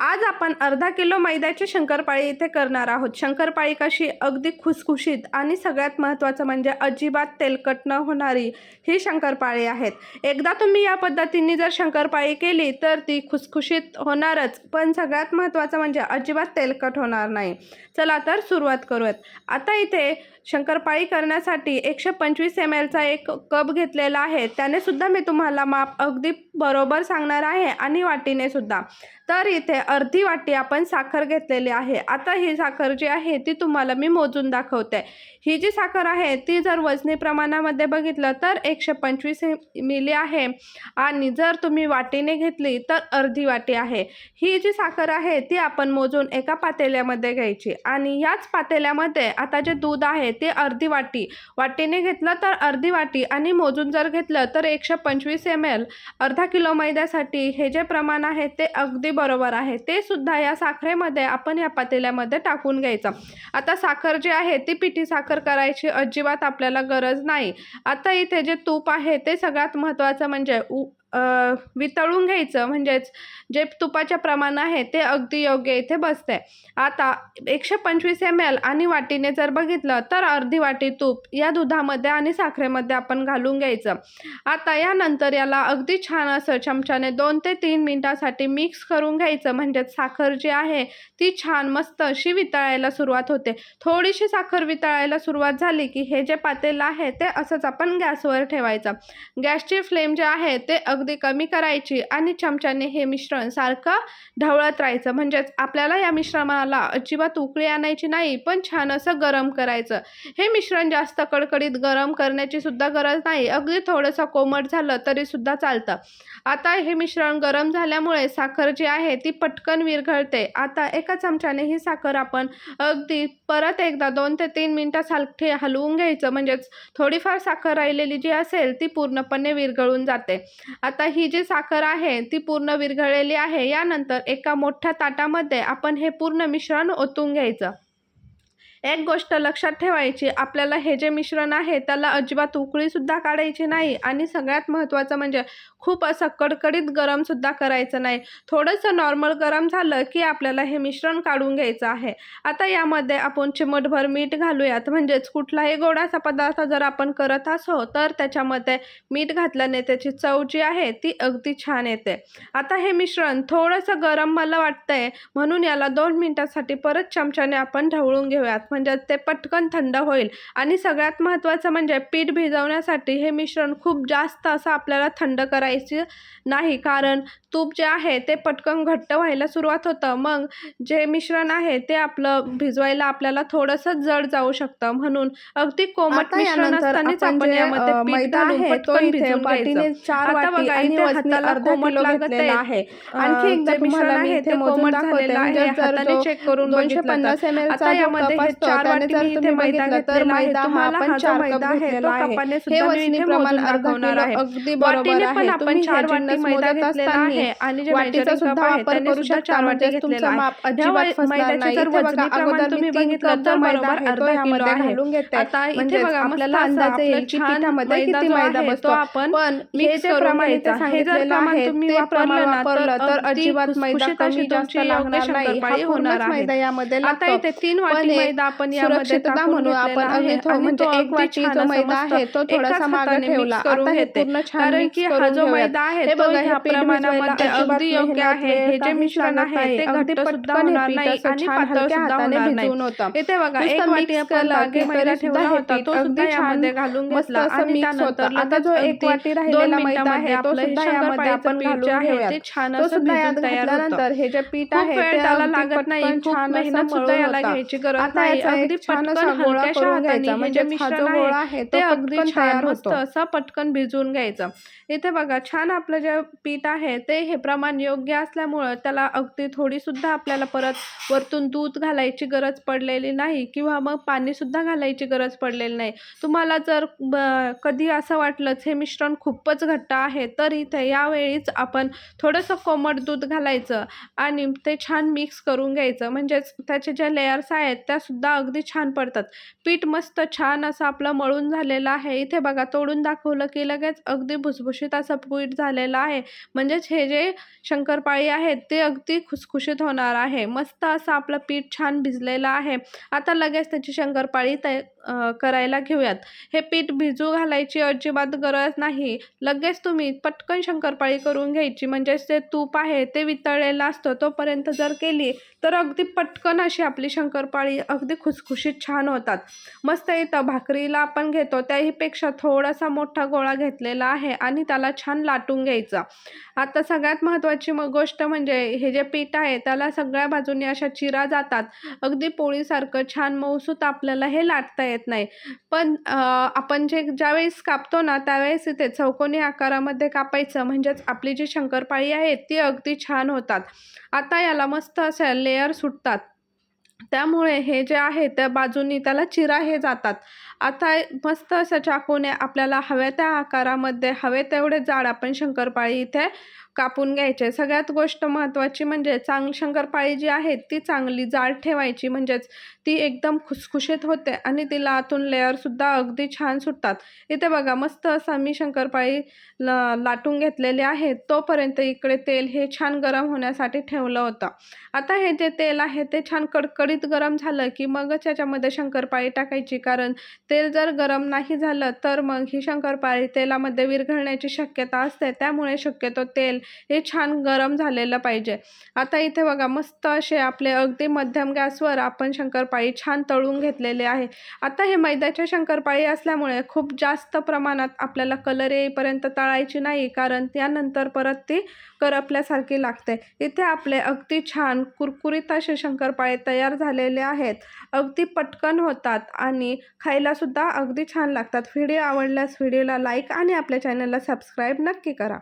आज आपण अर्धा किलो मैद्याची शंकरपाळी इथे करणार आहोत. शंकरपाळी कशी अगदी खुसखुशीत आणि सगळ्यात महत्त्वाचं म्हणजे अजिबात तेलकट न होणारी ही शंकरपाळी आहेत. एकदा तुम्ही या पद्धतीने जर शंकरपाळी केली तर ती खुसखुशीत होणारच पण सगळ्यात महत्त्वाचं म्हणजे अजिबात तेलकट होणार नाही. चला तर सुरुवात करूयात. आता इथे शंकरपाळी करण्यासाठी एकशे पंचवीस एम एलचा एक कप घेतलेला आहे. त्याने सुद्धा मी तुम्हाला माप अगदी बरोबर सांगणार आहे आणि वाटीने सुद्धा. तर इथे अर्धी वाटी आपण साखर घेतलेली आहे. आता ही साखर जी आहे ती तुम्हाला मी मोजून दाखवते. ही जी साखर आहे ती जर वजनी प्रमाणामध्ये बघितलं तर एकशे पंचवीस मिली आहे. आणि जर तुम्ही वाटीने घेतली तर अर्धी वाटी आहे. ही जी साखर आहे ती आपण मोजून एका पातेल्यामध्ये घ्यायची. आणि याच पातेल्यामध्ये आता जे दूध आहे ते अर्धी वाटी. वाटीने घेतलं तर अर्धी वाटी आणि मोजून जर घेतलं तर एकशे पंचवीस एम एल अर्धा किलो मैद्यासाठी हे जे प्रमाण आहे ते अगदी बरोबर आहे. ते सुद्धा या साखरेमध्ये आपण या पातेल्यामध्ये टाकून घ्यायचं. आता साखर जी आहे ती पिठी साखर करायची अजिबात आपल्याला गरज नाही. आता इथे जे तूप आहे ते सगळ्यात महत्त्वाचं म्हणजे उ वितळून घ्यायचं. म्हणजेच जे तुपाचे प्रमाण आहे ते अगदी योग्य इथे बसते आता एकशे पंचवीस एम एल आणि वाटीने जर बघितलं तर अर्धी वाटी तूप या दुधामध्ये आणि साखरेमध्ये आपण घालून घ्यायचं. आता यानंतर याला अगदी छान असं चमच्याने दोन ते तीन मिनटासाठी मिक्स करून घ्यायचं. म्हणजेच साखर जी आहे ती छान मस्त अशी वितळायला सुरुवात होते. थोडीशी साखर वितळायला सुरुवात झाली की हे जे पातेलं आहे ते असंच आपण गॅसवर ठेवायचं. गॅसची फ्लेम जे आहे ते अग अगदी कमी करायची आणि चमच्याने हे मिश्रण सारखं ढवळत राहायचं. म्हणजेच आपल्याला या मिश्रणाला अजिबात उकळी आणायची नाही पण छान असं गरम करायचं. हे मिश्रण जास्त कडकडीत गरम करण्याची सुद्धा गरज नाही. अगदी थोडंसं कोमट झालं तरी सुद्धा चालतं. आता हे मिश्रण गरम झाल्यामुळे साखर जी आहे ती पटकन विरघळते. आता एका चमच्याने ही साखर आपण अगदी परत एकदा दोन ते तीन मिनटं सालखे हलवून घ्यायचं. म्हणजेच थोडीफार साखर राहिलेली जी असेल ती पूर्णपणे विरघळून जाते. आता ही जी साखर आहे ती पूर्ण विरघळलेली आहे. यानंतर एका मोठ्या ताटामध्ये आपण हे पूर्ण मिश्रण ओतून घ्यायचं. एक गोष्ट लक्षात ठेवायची आपल्याला हे जे मिश्रण आहे त्याला अजिबात उकळीसुद्धा काढायची नाही आणि सगळ्यात महत्त्वाचं म्हणजे खूप असं कडकडीत गरमसुद्धा करायचं नाही. थोडंसं नॉर्मल गरम झालं की आपल्याला हे मिश्रण काढून घ्यायचं आहे. आता यामध्ये आपण चिमटभर मीठ घालूयात. म्हणजेच कुठलाही गोडाचा पदार्थ जर आपण करत असो तर त्याच्यामध्ये मीठ घातल्याने त्याची चव जी आहे ती अगदी छान येते. आता हे मिश्रण थोडंसं गरम मला वाटतंय म्हणून याला दोन मिनटासाठी परत चमच्याने आपण ढवळून घेऊयात. म्हणजे ते पटकन थंड होईल. आणि सगळ्यात महत्त्वाचं म्हणजे पीठ भिजवण्यासाठी हे मिश्रण खूप जास्त असं आपल्याला थंड करायचे नाही. कारण तूप जे आहे ते पटकन घट्ट व्हायला सुरुवात होतं. मग जे मिश्रण आहे ते आपलं भिजवायला आपल्याला थोडंसं जड जाऊ शकतं. म्हणून अगदी कोमट मिश्रण असतानाच आपण यामध्ये पीठ घालून पटकन इथे भिजवून घ्यायचं. आता बघा इथे हाताला कोमट लागत आहे. आणखी एकदा मिश्रण आहे ते कोमट झालेलं आहे. म्हणजे हाताने check करून दोनशे बघितलं आता यामध्ये चार त्याने वाटी जर तुम्ही मैदा बघितलं तर. मैदा हा आपण चार कप आहे घेतलेला तो आहे कपाने हे सुद्धा मी वजनी इथे प्रमाण मोजून अर्धा दाखवणार किलो आहे. अगदी बरोबर आहे आपण तुम्ही हे वाटी जिन्नस मैदा मोजत असताना आहे आणि जे वाटीचा सुद्धा वापर करू शकता म्हणजे तुमचं. माप अजिबात फसणार नाही इथे बघा अगोदर तुम्ही मी बघितलं तर मैदा आहे तो यामध्ये. घालून घेते आता इथे म्हणजेच बघा मस्त आपल्याला अंदाज येईल की पिठामध्ये किती मैदा बसतो आपण पण हे जे करून घ्यायचं. हे जर प्रमाण आहे तुम्ही वापरलं तर वापरलं तर अगदी अजिबात मैदा कमी जास्त लागणार नाही होणार आहे. मैदा यामध्ये आता इथे तीन वाटी मैदा आपण सुरक्षितता म्हणून आपण म्हणजे तो एक वाटी जो मैदा आहे तो थोडासा मागे ठेवला आता हे. पूर्ण कारण की हा जो. मैदा आहे हे तो बघा हे प्रमाणामध्ये अगदी योग्य आहे हे जे मिश्रण आहे. ते अगदी पटकन होणार नाही आणि पातळ सुद्धा होणार नाही. इथे बघा एक वाटी आपण मैदा ठेवला होता तो सुद्धा यामध्ये घालून घेतला आणि. त्यानंतर आता जो एक वाटी राहिलेला मैदा आहे तो सुद्धा यामध्ये आपण घालून ते छान असं भिजून तयार होतं हे जे पीठ आहे त्याला लागत नाही खूप छान मेहनत सुद्धा याला. घ्यायची गरज नाही अगदी पटकन हलक्याशा हाताने हे म्हणजे जे मिश्रण आहे ते अगदी छान तयार मस्त होतो असं पटकन भिजवून घ्यायचं. इथे बघा छान आपलं जे पीठ आहे ते हे प्रमाण योग्य असल्यामुळं त्याला अगदी थोडी सुद्धा आपल्याला परत वरतून दूध घालायची गरज पडलेली नाही किंवा मग पाणी सुद्धा घालायची गरज पडलेली नाही. तुम्हाला जर कधी असं वाटलंच हे मिश्रण खूपच घट्ट आहे तर इथे यावेळीच आपण थोडंसं कोमट दूध घालायचं आणि ते छान मिक्स करून घ्यायचं. म्हणजेच त्याचे ज्या लेयर्स आहेत त्या सुद्धा अगदी छान पडतात. पीठ मस्त छान असं आपलं मळून झालेलं आहे. इथे बघा तोडून दाखवलं की लगेच अगदी भुसभुशीत असं पीठ झालेलं आहे. म्हणजेच हे जे शंकरपाळी आहेत ते अगदी खुसखुशीत होणार आहे. मस्त असं आपलं पीठ छान भिजलेलं आहे. आता लगेच त्याची शंकरपाळी तय करायला घेऊयात. हे पीठ भिजू घालायची अजिबात गरज नाही. लगेच तुम्ही पटकन शंकरपाळी करून घ्यायची. म्हणजेच ते तूप आहे ते वितळलेलं असतं तोपर्यंत जर केली तर अगदी पटकन अशी आपली शंकरपाळी अगदी खुसखुशीत छान होतात. मस्त इथं भाकरीला आपण घेतो त्याहीपेक्षा थोडासा मोठा गोळा घेतलेला आहे आणि त्याला छान लाटून घ्यायचा. आता सगळ्यात महत्त्वाची मग गोष्ट म्हणजे हे जे पीठ आहे त्याला सगळ्या बाजूनी अशा चिरा जातात. अगदी पोळीसारखं छान मऊसूत आपल्याला हे लाटता येत नाही. पण आपण जे ज्यावेळेस कापतो ना त्यावेळेस इथे चौकोनी आकारामध्ये कापायचं. म्हणजेच आपली जी शंकरपाळी आहे ती अगदी छान होतात. आता याला मस्त असे लेअर सुटतात. त्यामुळे हे जे आहे त्या बाजूनी त्याला चिरा हे जातात. आता मस्त असं चाकूने आपल्याला हव्या त्या आकारामध्ये हवे तेवढे जाड आपण शंकरपाळी इथे कापून घ्यायचे. सगळ्यात गोष्ट महत्त्वाची म्हणजे चांगली शंकरपाळी जी आहे ती चांगली जाड ठेवायची. म्हणजेच ती एकदम खुसखुशीत होते आणि तिला आतून लेअरसुद्धा अगदी छान सुटतात. इथे बघा मस्त असा मी शंकरपाळी ल लाटून घेतलेले आहे. तोपर्यंत इकडे तेल हे छान गरम होण्यासाठी ठेवलं होतं. आता हे जे तेल आहे ते छान कडकडीत गरम झालं की मगच याच्यामध्ये शंकरपाळी टाकायची. कारण तेल जर गरम नाही झालं तर मग ही शंकरपाळी तेलामध्ये विरघळण्याची शक्यता असते. त्यामुळे शक्यतो तेल हे छान गरम झालेलं पाहिजे. आता इथे बघा मस्त असे आपले अगदी मध्यम गॅसवर आपण शंकरपाळी छान तळून घेतलेले आहे. आता हे मैद्याच्या शंकरपाळी असल्यामुळे खूप जास्त प्रमाणात आपल्याला कलर येईपर्यंत तळायची नाही कारण त्यानंतर परत ती करपल्यासारखी लागते. इथे आपले अगदी छान कुरकुरीत असे शंकरपाळे तयार झालेले आहेत. अगदी पटकन होतात आणि खायलासुद्धा अगदी छान लागतात. व्हिडिओ आवडल्यास व्हिडिओला लाईक आणि आपल्या चॅनलला सबस्क्राईब नक्की करा.